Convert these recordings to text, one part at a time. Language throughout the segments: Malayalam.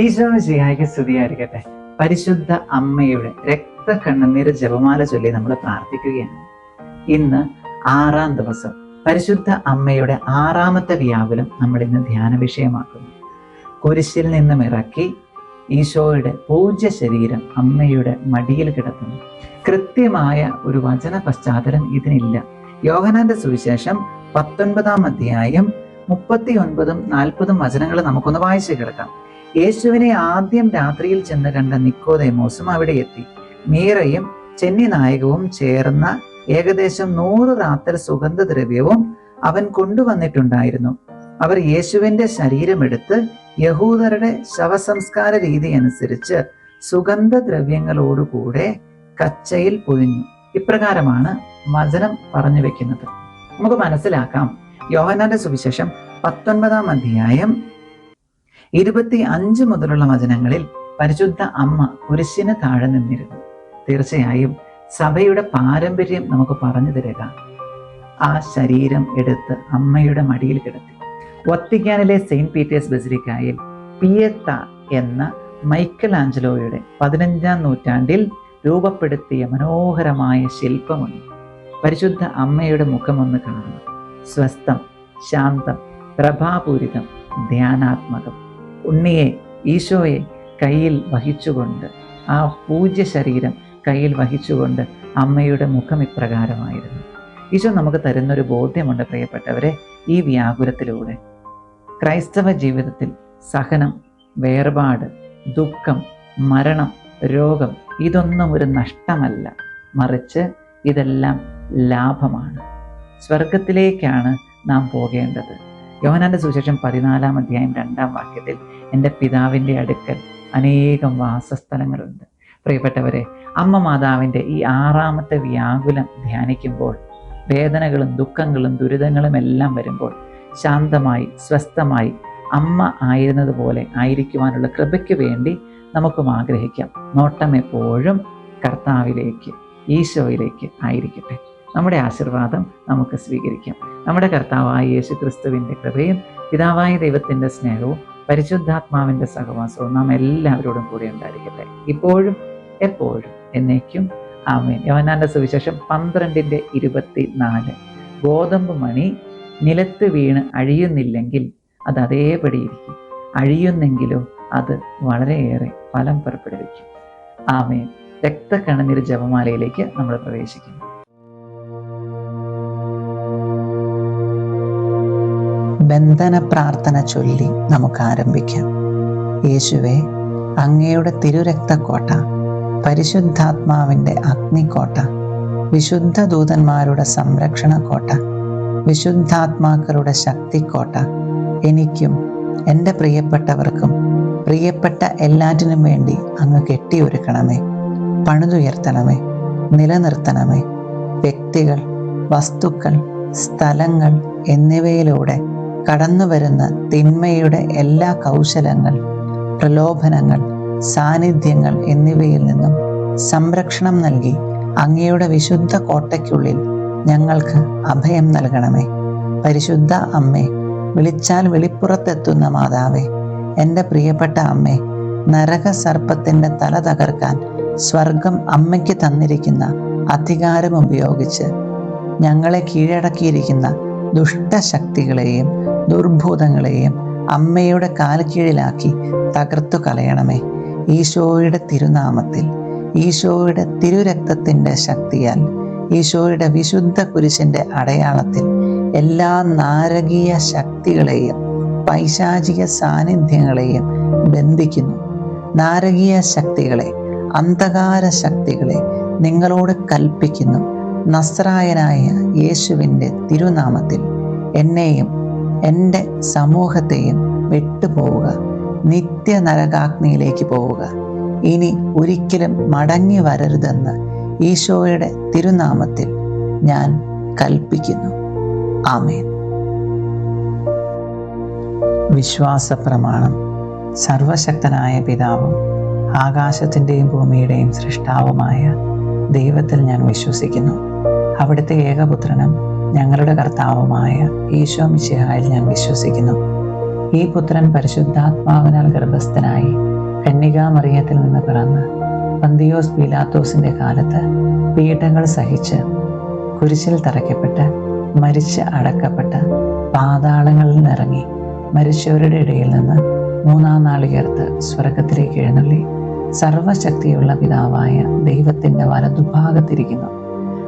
ഈശോ ശിഹായ്ക്ക് സ്തുതിയായിരിക്കട്ടെ. പരിശുദ്ധ അമ്മയുടെ രക്തക്കണ്ണുനീര് ജപമാല ചൊല്ലി നമ്മൾ പ്രാർത്ഥിക്കുകയാണ്. ഇന്ന് ആറാം ദിവസം പരിശുദ്ധ അമ്മയുടെ ആറാമത്തെ വ്യാപനം നമ്മൾ ഇന്ന് ധ്യാന വിഷയമാക്കുന്നു. കുരിശിൽ നിന്നും ഇറക്കി ഈശോയുടെ പൂജ്യ ശരീരം അമ്മയുടെ മടിയിൽ കിടക്കുന്നു. കൃത്യമായ ഒരു വചന പശ്ചാത്തലം ഇതിനില്ല. യോഹനാന്റെ സുവിശേഷം പത്തൊൻപതാം അധ്യായം മുപ്പത്തി ഒൻപതും നാൽപ്പതും വചനങ്ങൾ നമുക്കൊന്ന് വായിച്ചു കിടക്കാം യേശുവിനെ ആദ്യം രാത്രിയിൽ ചെന്ന് കണ്ട നിക്കോദേമോസും അവിടെ എത്തി. മീറയും ചെന്നി നായകവും ചേർന്ന ഏകദേശം നൂറ് റാത്തൽ സുഗന്ധദ്രവ്യവും അവൻ കൊണ്ടുവന്നിട്ടുണ്ടായിരുന്നു. അവർ യേശുവിന്റെ ശരീരമെടുത്ത് യഹൂദരുടെ ശവസംസ്കാര രീതി അനുസരിച്ച് സുഗന്ധദ്രവ്യങ്ങളോടുകൂടെ കച്ചയിൽ പൊതിഞ്ഞു. ഇപ്രകാരമാണ് വചനം പറഞ്ഞു വെക്കുന്നത്. നമുക്ക് മനസ്സിലാക്കാം. യോഹനാന്റെ സുവിശേഷം പത്തൊൻപതാം അധ്യായം. ഇരുപത്തി അഞ്ച് മുതലുള്ള വചനങ്ങളിൽ പരിശുദ്ധ അമ്മ കുരിശിന് താഴെ നിന്നിരുന്നു. തീർച്ചയായും സഭയുടെ പാരമ്പര്യം നമുക്ക് പറഞ്ഞു തരിക. ആ ശരീരം എടുത്ത് അമ്മയുടെ മടിയിൽ കിടത്തി. വത്തിക്കാനിലെ സെയിന്റ് പീറ്റേഴ്സ് ബസിലിക്കായിൽ പിയത്ത എന്ന മൈക്കൽ ആഞ്ചലോയുടെ പതിനഞ്ചാം നൂറ്റാണ്ടിൽ രൂപപ്പെടുത്തിയ മനോഹരമായ ശില്പമുണ്ട് പരിശുദ്ധ അമ്മയുടെ മുഖമൊന്ന് കാണുന്നു. സ്വസ്ഥം ശാന്തം പ്രഭാപൂരിതം ധ്യാനാത്മകം. ഉണ്ണിയെ ഈശോയെ കയ്യിൽ വഹിച്ചുകൊണ്ട് ആ പൂജ്യ ശരീരം കയ്യിൽ വഹിച്ചുകൊണ്ട് അമ്മയുടെ മുഖം ഇപ്രകാരമായിരുന്നു. ഈശോ നമുക്ക് തരുന്നൊരു ബോധ്യമുണ്ട് പ്രിയപ്പെട്ടവരെ ഈ വ്യാകുലത്തിലൂടെ. ക്രൈസ്തവ ജീവിതത്തിൽ സഹനം വേർപാട് ദുഃഖം മരണം രോഗം ഇതൊന്നും ഒരു നഷ്ടമല്ല. മറിച്ച് ഇതെല്ലാം ലാഭമാണ്. സ്വർഗത്തിലേക്കാണ് നാം പോകേണ്ടത്. യോഹനാന്റെ സുവിശേഷം പതിനാലാം അധ്യായം രണ്ടാം വാക്യത്തിൽ എന്റെ പിതാവിന്റെ അടുക്കൽ അനേകം വാസസ്ഥലങ്ങളുണ്ട്. പ്രിയപ്പെട്ടവരെ അമ്മ മാതാവിന്റെ ഈ ആറാമത്തെ വ്യാകുലം ധ്യാനിക്കുമ്പോൾ വേദനകളും ദുഃഖങ്ങളും ദുരിതങ്ങളും എല്ലാം വരുമ്പോൾ ശാന്തമായി സ്വസ്ഥമായി അമ്മ ആയിരുന്നതുപോലെ ആയിരിക്കുവാനുള്ള കൃപയ്ക്ക് വേണ്ടി നമുക്കും ആഗ്രഹിക്കാം. നോട്ടം എപ്പോഴും കർത്താവിലേക്ക് ഈശോയിലേക്ക് ആയിരിക്കട്ടെ. നമ്മുടെ ആശീർവാദം നമുക്ക് സ്വീകരിക്കാം. നമ്മുടെ കർത്താവായ യേശു ക്രിസ്തുവിന്റെ കൃപയും പിതാവായ ദൈവത്തിന്റെ സ്നേഹവും പരിശുദ്ധാത്മാവിന്റെ സഹവാസവും നാം എല്ലാവരോടും കൂടി ഉണ്ടായിരിക്കട്ടെ. ഇപ്പോഴും എപ്പോഴും എന്നേക്കും. ആമേൻ. യോനാന്റെ സുവിശേഷം പന്ത്രണ്ടിന്റെ ഇരുപത്തി നാല് ഗോതമ്പ് മണി നിലത്ത് വീണ് അഴിയുന്നില്ലെങ്കിൽ അത് അതേപടി ഇരിക്കും. അഴിയുന്നെങ്കിലും അത് വളരെയേറെ ഫലം പുറപ്പെടുവിക്കും. ആമേൻ. രക്തക്കണനിര ജപമാലയിലേക്ക് നമ്മൾ പ്രവേശിക്കുന്നു. ബന്ധന പ്രാർത്ഥന ചൊല്ലി നമുക്ക് ആരംഭിക്കാം. യേശുവെ അങ്ങയുടെ തിരുരക്തക്കോട്ട പരിശുദ്ധാത്മാവിന്റെ അഗ്നിക്കോട്ട വിശുദ്ധ ദൂതന്മാരുടെ സംരക്ഷണ കോട്ട വിശുദ്ധാത്മാക്കളുടെ ശക്തിക്കോട്ട എനിക്കും എന്റെ പ്രിയപ്പെട്ടവർക്കും പ്രിയപ്പെട്ട എല്ലാറ്റിനും വേണ്ടി അങ്ങ് കെട്ടിയൊരുക്കണമേ. പണിതുയർത്തണമേ. നിലനിർത്തണമേ. വ്യക്തികൾ വസ്തുക്കൾ സ്ഥലങ്ങൾ എന്നിവയിലൂടെ കടന്നു വരുന്ന തിന്മയുടെ എല്ലാ കൗശലങ്ങൾ പ്രലോഭനങ്ങൾ സാന്നിധ്യങ്ങൾ എന്നിവയിൽ നിന്നും സംരക്ഷണം നൽകി അങ്ങയുടെ വിശുദ്ധ കോട്ടയ്ക്കുള്ളിൽ ഞങ്ങൾക്ക് അഭയം നൽകണമേ. പരിശുദ്ധ അമ്മേ വിളിച്ചാൽ വെളിപ്പുറത്തെത്തുന്ന മാതാവേ എന്റെ പ്രിയപ്പെട്ട അമ്മേ നരക സർപ്പത്തിന്റെ തല തകർക്കാൻ സ്വർഗം അമ്മയ്ക്ക് തന്നിരിക്കുന്ന അധികാരം ഉപയോഗിച്ച് ഞങ്ങളെ കീഴടക്കിയിരിക്കുന്ന ദുഷ്ടശക്തികളെയും ദുർഭൂതങ്ങളെയും അമ്മയുടെ കാൽക്കീഴിലാക്കി തകർത്തു കളയണമേ. ഈശോയുടെ തിരുനാമത്തിൽ ഈശോയുടെ തിരുരക്തത്തിന്റെ ശക്തിയാൽ ഈശോയുടെ വിശുദ്ധ കുരിശിന്റെ അടയാളത്തിൽ എല്ലാ നാരകീയ ശക്തികളെയും പൈശാചിക സാന്നിധ്യങ്ങളെയും ബന്ധിക്കുന്നു. നാരകീയ ശക്തികളെ അന്ധകാര ശക്തികളെ നിങ്ങളോട് കൽപ്പിക്കുന്നു. നസ്രായനായ യേശുവിന്റെ തിരുനാമത്തിൽ എന്നെയും എന്റെ സമൂഹത്തെയും വിട്ടുപോവുക. നിത്യ നരകാഗ്നിയിലേക്ക് പോവുക. ഇനി ഒരിക്കലും മടങ്ങി വരരുതെന്ന് ഈശോയുടെ തിരുനാമത്തിൽ ഞാൻ കൽപ്പിക്കുന്നു. ആമേൻ. വിശ്വാസ പ്രമാണം സർവശക്തനായ പിതാവും ആകാശത്തിന്റെയും ഭൂമിയുടെയും സൃഷ്ടാവുമായ ദൈവത്തിൽ ഞാൻ വിശ്വസിക്കുന്നു. അവിടുത്തെ ഏകപുത്രനും ഞങ്ങളുടെ കർത്താവുമായ ഈശോ മിശിഹായിൽ ഞാൻ വിശ്വസിക്കുന്നു. ഈ പുത്രൻ പരിശുദ്ധാത്മാവിനാൽ ഗർഭസ്ഥനായി കന്യകാമറിയത്തിൽ നിന്ന് പിറന്ന് പന്തിയോസ് പീലാത്തോസിന്റെ കാലത്ത് പീഡകൾ സഹിച്ച് കുരിശിൽ തറയ്ക്കപ്പെട്ട് മരിച്ച് അടക്കപ്പെട്ട് പാതാളങ്ങളിൽ നിന്നിറങ്ങി മരിച്ചവരുടെ ഇടയിൽ നിന്ന് മൂന്നാം നാൾ ഉയർത്ത് സ്വർഗത്തിലേക്ക് എഴുന്നള്ളി സർവശക്തിയുള്ള പിതാവായ ദൈവത്തിന്റെ വലതുഭാഗത്തിരിക്കുന്നു.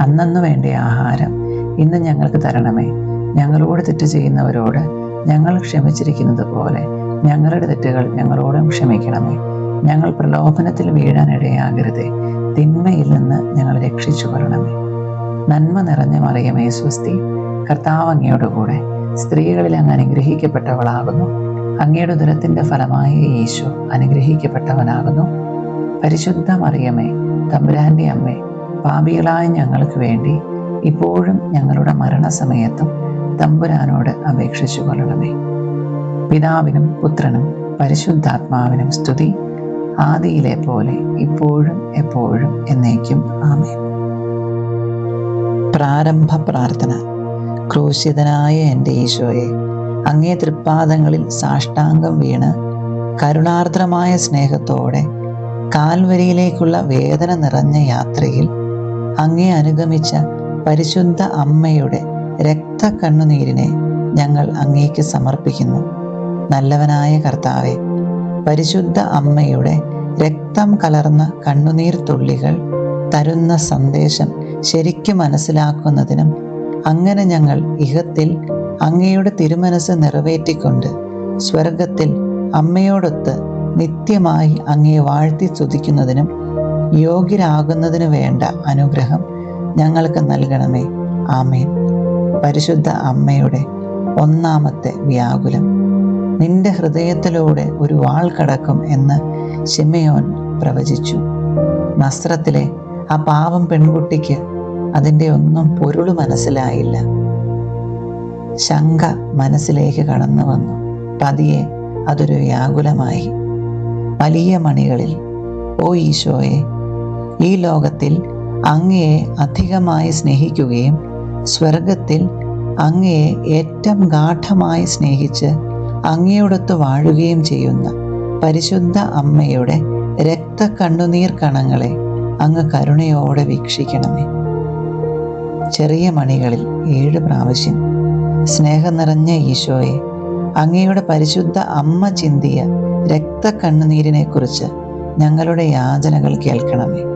അന്നന്ന് വേണ്ട ആഹാരം ഇന്ന് ഞങ്ങൾക്ക് തരണമേ. ഞങ്ങളോട് തെറ്റ് ചെയ്യുന്നവരോട് ഞങ്ങൾ ക്ഷമിച്ചിരിക്കുന്നത് പോലെ ഞങ്ങളുടെ തെറ്റുകൾ ഞങ്ങളോടും ക്ഷമിക്കണമേ. ഞങ്ങൾ പ്രലോഭനത്തിൽ വീഴാനിടയാകരുതേ തിന്മയിൽ നിന്ന് ഞങ്ങൾ രക്ഷിച്ചു കൊള്ളണമേ. നന്മ നിറഞ്ഞ മറിയമേ സ്വസ്തി. കർത്താവ് അങ്ങയുടെ കൂടെ സ്ത്രീകളിൽ അങ്ങ് അനുഗ്രഹിക്കപ്പെട്ടവളാകുന്നു. അങ്ങയുടെ ദുരത്തിന്റെ ഫലമായ യേശു അനുഗ്രഹിക്കപ്പെട്ടവനാകുന്നു. പരിശുദ്ധ മറിയമേ തമ്പുരാന്റെ അമ്മേ പാപികളായ ഞങ്ങൾക്ക് വേണ്ടി ഇപ്പോഴും ഞങ്ങളുടെ മരണസമയത്തും തമ്പുരാനോട് അപേക്ഷിച്ചു കൊള്ളണമേ. പിതാവിനും പുത്രനും പരിശുദ്ധാത്മാവിനും സ്തുതി. ആദിയിലെ പോലെ ഇപ്പോഴും എപ്പോഴും എന്നേക്കും ആമേ പ്രാരംഭ പ്രാർത്ഥന. ക്രൂശിതനായ എന്റെ ഈശോയെ അങ്ങേ തൃപ്പാദങ്ങളിൽ സാഷ്ടാംഗം വീണ് കരുണാർദ്രമായ സ്നേഹത്തോടെ കാൽവരിയിലേക്കുള്ള വേദന നിറഞ്ഞ യാത്രയിൽ അങ്ങേ അനുഗമിച്ച പരിശുദ്ധ അമ്മയുടെ രക്ത കണ്ണുനീരിനെ ഞങ്ങൾ അങ്ങേക്ക് സമർപ്പിക്കുന്നു. നല്ലവനായ കർത്താവെ പരിശുദ്ധ അമ്മയുടെ രക്തം കലർന്ന കണ്ണുനീർ തുള്ളികൾ തരുന്ന സന്ദേശം ശരിക്കും മനസ്സിലാക്കുന്നതിനും അങ്ങനെ ഞങ്ങൾ ഇഹത്തിൽ അങ്ങയുടെ തിരുമനസ് നിറവേറ്റിക്കൊണ്ട് സ്വർഗത്തിൽ അമ്മയോടൊത്ത് നിത്യമായി അങ്ങയെ വാഴ്ത്തി സ്തുതിക്കുന്നതിനും യോഗ്യരാകുന്നതിനു വേണ്ട അനുഗ്രഹം ഞങ്ങൾക്ക് നൽകണമേ. ആമേൻ. പരിശുദ്ധ അമ്മയുടെ ഒന്നാമത്തെ വ്യാകുലം. നിന്റെ ഹൃദയത്തിലൂടെ ഒരു വാൾ കടക്കും എന്ന് ഷിമയോൻ പ്രവചിച്ചു. നസ്രത്തിലെ ആ പാവം പെൺകുട്ടിക്ക് അതിന്റെ ഒന്നും പൊരുൾ മനസ്സിലായില്ല. ശങ്ക മനസ്സിലേക്ക് കടന്നു വന്നു. പതിയെ അതൊരു വ്യാകുലമായി. വലിയ മണികളിൽ ഓ ഈശോയെ ഈ ലോകത്തിൽ അങ്ങയെ അധികമായി സ്നേഹിക്കുകയും സ്വർഗത്തിൽ അങ്ങയെ ഏറ്റവും ഗാഠമായി സ്നേഹിച്ച് അങ്ങയോടൊത്ത് വാഴുകയും ചെയ്യുന്ന പരിശുദ്ധ അമ്മയുടെ രക്ത കണ്ണുനീർ കണങ്ങളെ അങ്ങ് കരുണയോടെ വീക്ഷിക്കണമേ. ചെറിയ മണികളിൽ ഏഴ് പ്രാവശ്യം സ്നേഹം നിറഞ്ഞ ഈശോയെ അങ്ങയുടെ പരിശുദ്ധ അമ്മ ചിന്തിയ രക്തക്കണ്ണുനീരിനെ കുറിച്ച് ഞങ്ങളുടെ യാചനകൾ കേൾക്കണമേ.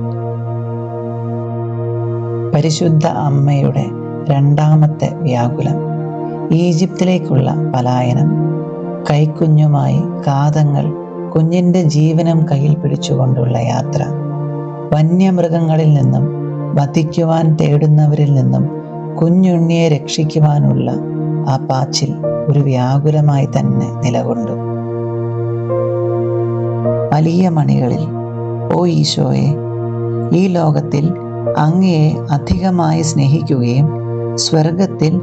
പരിശുദ്ധ അമ്മയുടെ രണ്ടാമത്തെ വ്യാകുലം. ഈജിപ്തിലേക്കുള്ള പലായനം. കൈക്കുഞ്ഞുമായി കാതങ്ങൾ കുഞ്ഞിന്റെ ജീവനം കയ്യിൽ പിടിച്ചുകൊണ്ടുള്ള യാത്ര. വന്യമൃഗങ്ങളിൽ നിന്നും വധിക്കുവാൻ തേടുന്നവരിൽ നിന്നും കുഞ്ഞുണ്ണിയെ രക്ഷിക്കുവാനുള്ള ആ പാച്ചിൽ ഒരു വ്യാകുലമായി തന്നെ നിലകൊണ്ടു. വലിയ മണികളിൽ ഓ ഈശോയെ ഈ ലോകത്തിൽ അങ്ങയെ അധികമായി സ്നേഹിക്കുകയും സ്വർഗത്തിൽ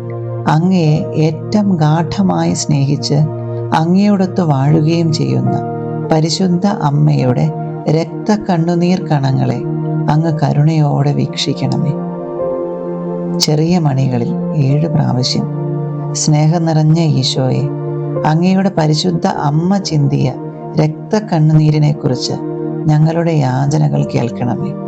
അങ്ങയെ ഏറ്റവും ഗാഠമായി സ്നേഹിച്ച് അങ്ങയോടൊത്ത് വാഴുകയും ചെയ്യുന്ന പരിശുദ്ധ അമ്മയുടെ രക്ത കണ്ണുനീർ കണങ്ങളെ അങ്ങ് കരുണയോടെ വീക്ഷിക്കണമേ. ചെറിയ മണികളിൽ ഏഴ് പ്രാവശ്യം സ്നേഹം നിറഞ്ഞ ഈശോയെ അങ്ങയുടെ പരിശുദ്ധ അമ്മ ചിന്തിയ രക്ത കണ്ണുനീരിനെ കുറിച്ച് ഞങ്ങളുടെ യാചനകൾ കേൾക്കണമേ.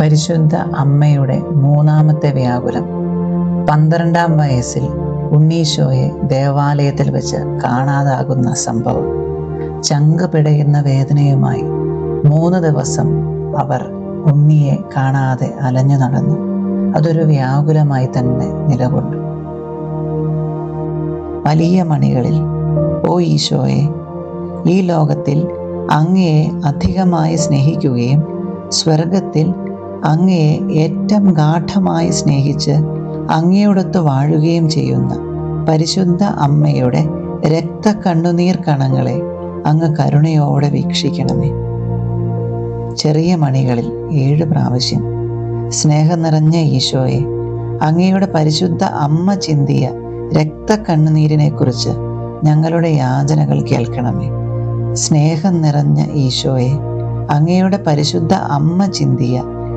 പരിശുദ്ധ അമ്മയുടെ മൂന്നാമത്തെ വ്യാകുലം. പന്ത്രണ്ടാം വയസ്സിൽ ഉണ്ണീശോയെ ദേവാലയത്തിൽ വെച്ച് കാണാതാകുന്ന സംഭവം. ചങ്ക് പിടയുന്ന വേദനയുമായി മൂന്ന് ദിവസം അവർ ഉണ്ണിയെ കാണാതെ അലഞ്ഞു നടന്നു. അതൊരു വ്യാകുലമായി തന്നെ നിലകൊണ്ടു. വലിയ മണികളിൽ ഓ ഈശോയെ ഈ ലോകത്തിൽ അങ്ങയെ അധികമായി സ്നേഹിക്കുകയും സ്വർഗത്തിൽ അങ്ങയെ ഏറ്റവും ഗാഠമായി സ്നേഹിച്ച് അങ്ങയോടൊത്ത് വാഴുകയും ചെയ്യുന്ന പരിശുദ്ധ അമ്മയുടെ രക്ത കണ്ണുനീർ കണങ്ങളെ അങ്ങ് കരുണയോടെ വീക്ഷിക്കണമേ. ചെറിയ മണികളിൽ ഏഴ് പ്രാവശ്യം സ്നേഹം നിറഞ്ഞ ഈശോയെ അങ്ങയുടെ പരിശുദ്ധ അമ്മ ചിന്തിയ രക്ത കണ്ണുനീരിനെ കുറിച്ച് ഞങ്ങളുടെ യാചനകൾ കേൾക്കണമേ. സ്നേഹം നിറഞ്ഞ ഈശോയെ അങ്ങയുടെ പരിശുദ്ധ അമ്മ ചിന്തിയ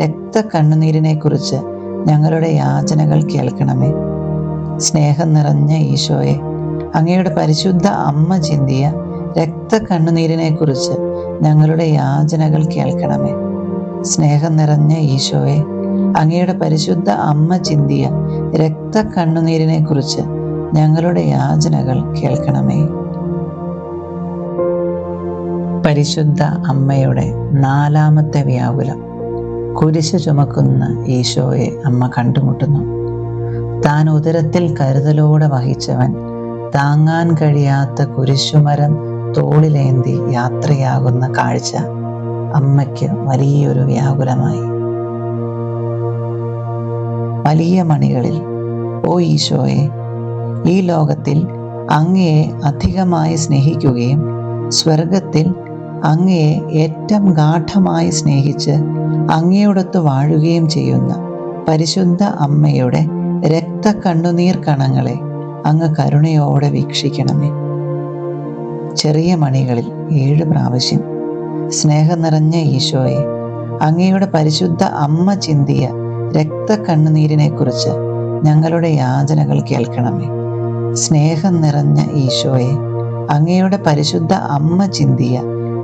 രക്ത കണ്ണുനീരിനെ കുറിച്ച് ഞങ്ങളുടെ യാചനകൾ കേൾക്കണമേ. സ്നേഹം നിറഞ്ഞ ഈശോയെ അങ്ങയുടെ പരിശുദ്ധ അമ്മ ചിന്തിയ രക്ത കണ്ണുനീരിനെ കുറിച്ച് ഞങ്ങളുടെ യാചനകൾ കേൾക്കണമേ. സ്നേഹം നിറഞ്ഞ ഈശോയെ അങ്ങയുടെ പരിശുദ്ധ അമ്മ ചിന്തിയ രക്ത കണ്ണുനീരിനെ കുറിച്ച് ഞങ്ങളുടെ യാചനകൾ കേൾക്കണമേ. പരിശുദ്ധ അമ്മയുടെ നാലാമത്തെ വ്യാകുലം. കുരിശ് ചുമക്കുന്ന ഈശോയെ അമ്മ കണ്ടുമുട്ടുന്നു. താൻ ഉദരത്തിൽ കരുതലോടെ വഹിച്ചവൻ താങ്ങാൻ കഴിയാത്ത കുരിശുമരം തോളിലേന്തി യാത്രയാകുന്ന കാഴ്ച അമ്മയ്ക്ക് വലിയൊരു വ്യാകുലമായി. വലിയ മണികളിൽ ഓ ഈശോയെ ഈ ലോകത്തിൽ അങ്ങയെ അധികമായി സ്നേഹിക്കുകയും സ്വർഗത്തിൽ അങ്ങയെ ഏറ്റവും ഗാഠമായി സ്നേഹിച്ച് അങ്ങയോടൊത്ത് വാഴുകയും ചെയ്യുന്ന പരിശുദ്ധ അമ്മയുടെ രക്ത കണ്ണുനീർ കണങ്ങളെ അങ്ങ് കരുണയോടെ വീക്ഷിക്കണമേ. ചെറിയ മണികളിൽ ഏഴ് പ്രാവശ്യം സ്നേഹം നിറഞ്ഞ ഈശോയെ അങ്ങയുടെ പരിശുദ്ധ അമ്മ ചിന്തിയ രക്ത കണ്ണുനീരിനെ കുറിച്ച് ഞങ്ങളുടെ യാചനകൾ കേൾക്കണമേ. സ്നേഹം നിറഞ്ഞ ഈശോയെ അങ്ങയുടെ പരിശുദ്ധ അമ്മ ചിന്തിയ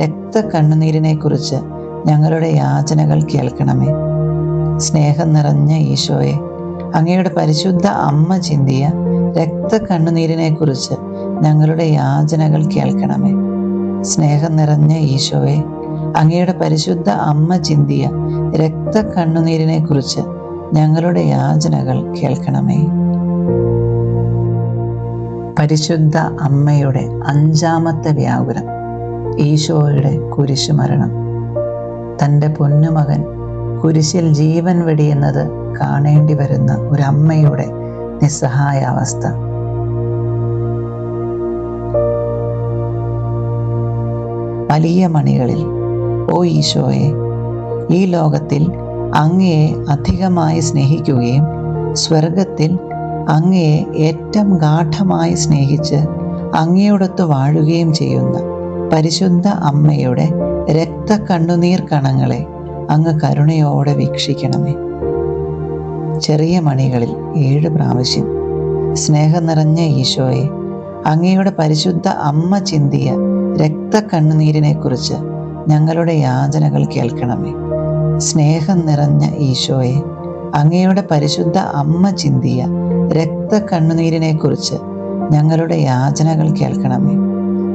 രക്ത കണ്ണുനീരിനെ കുറിച്ച് ഞങ്ങളുടെ യാചനകൾ കേൾക്കണമേ. സ്നേഹം നിറഞ്ഞ ഈശോയെ അങ്ങയുടെ പരിശുദ്ധ അമ്മ ചിന്തിയ രക്ത കണ്ണുനീരിനെ കുറിച്ച് ഞങ്ങളുടെ യാചനകൾ കേൾക്കണമേ. സ്നേഹം നിറഞ്ഞ ഈശോയെ അങ്ങയുടെ പരിശുദ്ധ അമ്മ ചിന്തിയ രക്തക്കണ്ണുനീരിനെ കുറിച്ച് ഞങ്ങളുടെ യാചനകൾ കേൾക്കണമേ. പരിശുദ്ധ അമ്മയുടെ അഞ്ചാമത്തെ വ്യാകുലം. ഈശോയുടെ കുരിശുമരണം. തന്റെ പൊന്നുമകൻ കുരിശിൽ ജീവൻ വെടിയുന്നത് കാണേണ്ടി വരുന്ന ഒരമ്മയുടെ നിസ്സഹായ അവസ്ഥ. വലിയ മണികളിൽ ഓ ഈശോയെ ഈ ലോകത്തിൽ അങ്ങയെ അധികമായി സ്നേഹിക്കുകയും സ്വർഗത്തിൽ അങ്ങയെ ഏറ്റവും ഗാഠമായി സ്നേഹിച്ച് അങ്ങയോടൊത്ത് വാഴുകയും ചെയ്യുന്ന പരിശുദ്ധ അമ്മയുടെ രക്ത കണ്ണുനീർ കണങ്ങളെ അങ്ങ് കരുണയോടെ വീക്ഷിക്കണമേ. ചെറിയ മണികളിൽ ഏഴ് പ്രാവശ്യം സ്നേഹം നിറഞ്ഞ ഈശോയെ അങ്ങയുടെ പരിശുദ്ധ അമ്മ ചിന്തിയ രക്തക്കണ്ണുനീരിനെ കുറിച്ച് ഞങ്ങളുടെ യാചനകൾ കേൾക്കണമേ. സ്നേഹം നിറഞ്ഞ ഈശോയെ അങ്ങയുടെ പരിശുദ്ധ അമ്മ ചിന്തിയ രക്തക്കണ്ണുനീരിനെ കുറിച്ച് ഞങ്ങളുടെ യാചനകൾ കേൾക്കണമേ.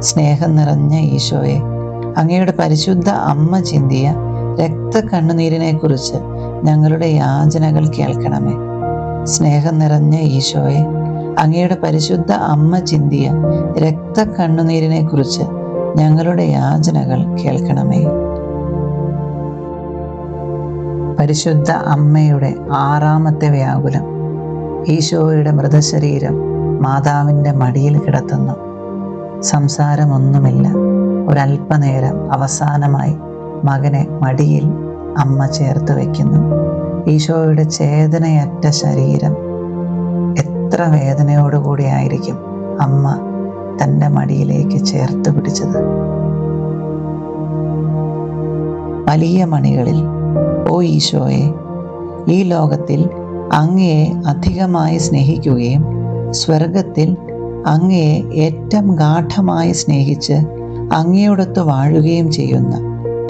സ്നേഹം നിറഞ്ഞ ഈശോയെ. അങ്ങയുടെ പരിശുദ്ധ അമ്മ ചിന്തിയ രക്തക്കണ്ണുനീരിനെ കുറിച്ച് ഞങ്ങളുടെ യാചനകൾ കേൾക്കണമേ. സ്നേഹം നിറഞ്ഞ ഈശോയെ അങ്ങയുടെ പരിശുദ്ധ അമ്മ ചിന്തിയ രക്തക്കണ്ണുനീരിനെ കുറിച്ച് ഞങ്ങളുടെ യാചനകൾ കേൾക്കണമേ. പരിശുദ്ധ അമ്മയുടെ ആറാമത്തെ വ്യാകുലം. ഈശോയുടെ മൃതശരീരം മാതാവിന്റെ മടിയിൽ കിടത്തുന്നു. സംസാരമൊന്നുമില്ല. ഒരല്പനേരം അവസാനമായി മകനെ മടിയിൽ അമ്മ ചേർത്ത് വയ്ക്കുന്നു. ഈശോയുടെ ചേതനയറ്റ ശരീരം എത്ര വേദനയോടുകൂടിയായിരിക്കും അമ്മ തന്റെ മടിയിലേക്ക് ചേർത്ത് പിടിച്ചത്. വലിയ മണികളിൽ ഓ ഈശോയെ ഈ ലോകത്തിൽ അങ്ങയെ അധികമായി സ്നേഹിക്കുകയും സ്വർഗത്തിൽ അങ്ങയെ ഏറ്റവും ഗാഠമായി സ്നേഹിച്ച് അങ്ങയോടൊത്ത് വാഴുകയും ചെയ്യുന്ന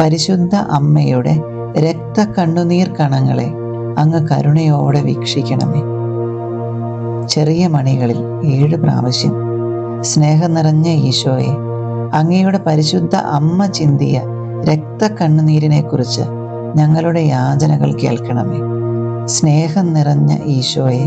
പരിശുദ്ധ അമ്മയുടെ രക്ത കണ്ണുനീർ കണങ്ങളെ അങ്ങ് കരുണയോടെ വീക്ഷിക്കണമേ. ചെറിയ മണികളിൽ ഏഴ് പ്രാവശ്യം സ്നേഹം നിറഞ്ഞ ഈശോയെ അങ്ങയുടെ പരിശുദ്ധ അമ്മ ചിന്തിയ രക്തക്കണ്ണുനീരിനെ കുറിച്ച് ഞങ്ങളുടെ യാചനകൾ കേൾക്കണമേ. സ്നേഹം നിറഞ്ഞ ഈശോയെ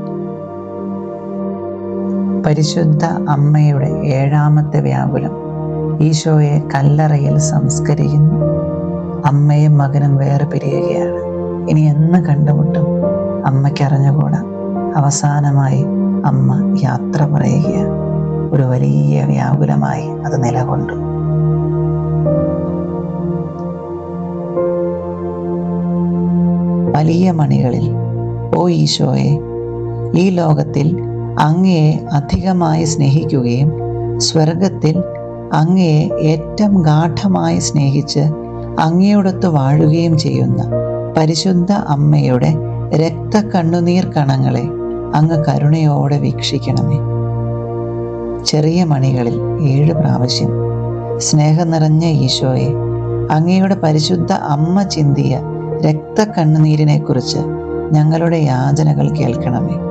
പരിശുദ്ധ അമ്മയുടെ ഏഴാമത്തെ വ്യാകുലം ഈശോയെ കല്ലറയിൽ സംസ്കരിക്കുന്നു. അമ്മയും മകനും വേറെ പിരിയുകയാണ്. ഇനി എന്ന് കണ്ടുമുട്ടും അമ്മയ്ക്കറിഞ്ഞുകൂടാ. അവസാനമായി അമ്മ യാത്ര പറയുകയാണ്. ഒരു വലിയ വ്യാകുലമായി അത് നിലകൊണ്ടു. വലിയ മണികളിൽ ഓ ഈശോയെ ഈ ലോകത്തിൽ അങ്ങയെ അധികമായി സ്നേഹിക്കുകയും സ്വർഗത്തിൽ അങ്ങയെ ഏറ്റവും ഗാഠമായി സ്നേഹിച്ച് അങ്ങയോടൊത്ത് വാഴുകയും ചെയ്യുന്ന പരിശുദ്ധ അമ്മയുടെ രക്ത കണ്ണുനീർ കണങ്ങളെ അങ്ങ് കരുണയോടെ വീക്ഷിക്കണമേ. ചെറിയ മണികളിൽ ഏഴ് പ്രാവശ്യം സ്നേഹം നിറഞ്ഞ ഈശോയെ അങ്ങയുടെ പരിശുദ്ധ അമ്മ ചിന്തിയ രക്തക്കണ്ണുനീരിനെ കുറിച്ച് ഞങ്ങളുടെ യാചനകൾ കേൾക്കണമേ.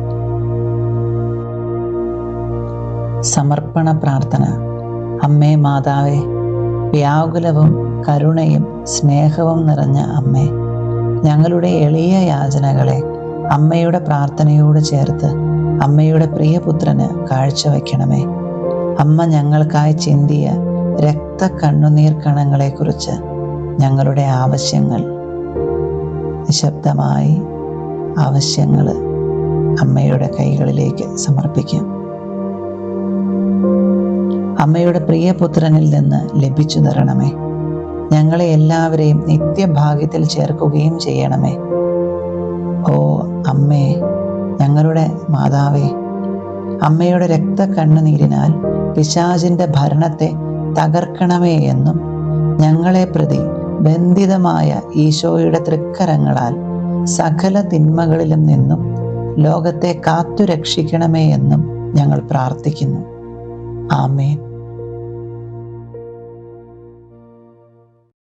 സമർപ്പണ പ്രാർത്ഥന. അമ്മേ മാതാവേ വ്യാകുലവും കരുണയും സ്നേഹവും നിറഞ്ഞ അമ്മേ ഞങ്ങളുടെ എളിയ യാചനകളെ അമ്മയുടെ പ്രാർത്ഥനയോട് ചേർത്ത് അമ്മയുടെ പ്രിയപുത്രന് കാഴ്ചവെക്കണമേ. അമ്മ ഞങ്ങൾക്കായി ചിന്തിയ രക്ത കണ്ണുനീർ കണങ്ങളെക്കുറിച്ച് ഞങ്ങളുടെ ആവശ്യങ്ങൾ നിശബ്ദമായി ആവശ്യങ്ങൾ അമ്മയുടെ കൈകളിലേക്ക് സമർപ്പിക്കാം. അമ്മയുടെ പ്രിയപുത്രനിൽ നിന്ന് ലഭിച്ചു തരണമേ. ഞങ്ങളെ എല്ലാവരെയും നിത്യഭാഗ്യത്തിൽ ചേർക്കുകയും ചെയ്യണമേ. ഓ അമ്മേ ഞങ്ങളുടെ മാതാവേ അമ്മയുടെ രക്തക്കണ്ണുനീരിനാൽ പിശാചിന്റെ ഭരണത്തെ തകർക്കണമേ എന്നും ഞങ്ങളെ പ്രതി ബന്ധിതമായ ഈശോയുടെ തൃക്കരങ്ങളാൽ സകല തിന്മകളിലും നിന്നും ലോകത്തെ കാത്തുരക്ഷിക്കണമേ എന്നും ഞങ്ങൾ പ്രാർത്ഥിക്കുന്നു. ആമേൻ.